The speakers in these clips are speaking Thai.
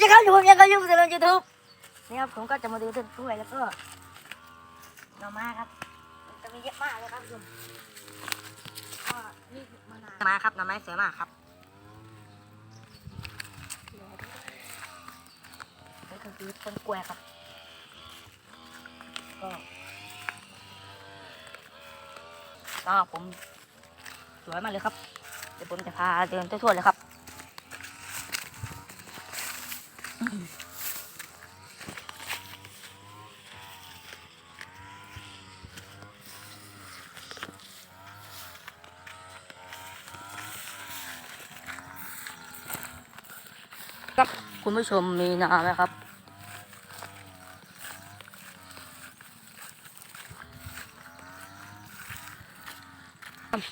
ยังครับอยู่ผมยังครับอยู่ผมจะลงยูทูบนี่ครับผมก็จะมาดูต้นกล้วยแล้วก็หน่อไม้ครับมันจะมีเยอะมากเลยครับคุณผู้ชมก็นี่อมะนาวไม้ครับหน่อไม้สวยมากครับนี่ก็คือต้นกล้วยครับก็ก็ผมสวยมากเลยครับเดี๋ยวผมจะพาเดินทั่วๆเลยครับ ครับคุณผู้ชมมีนาไหมครับ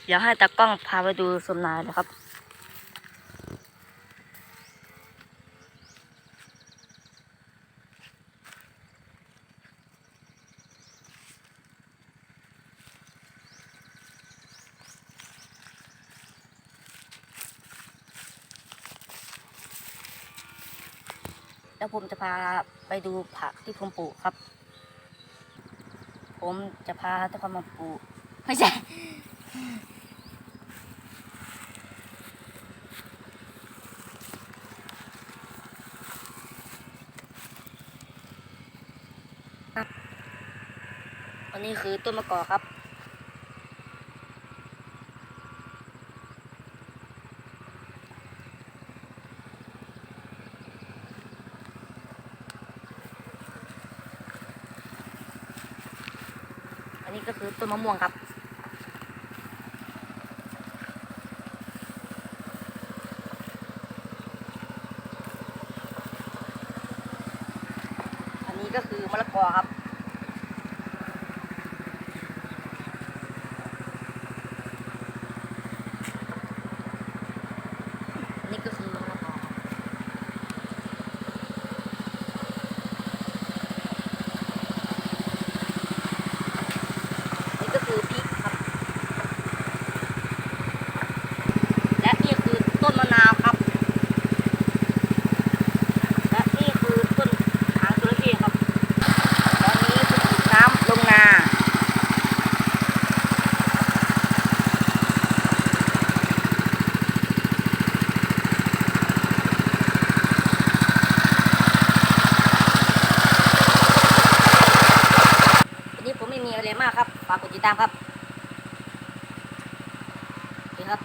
เดี๋ยวให้ตากล้องพาไปดูสมนาเลยครับ แล้วผมจะพาไปดูผักที่ผมปลูกครับ ผมจะพาทุกคนมาปลูกไม่ใช่อันนี้คือต้นมะกอกครับ นนี้ก็คือต้นมะม่วงครับ อันนี้ก็คือมะละกอครับนนี้ก็คือ ฝากกดติดตามครับนี่ครับ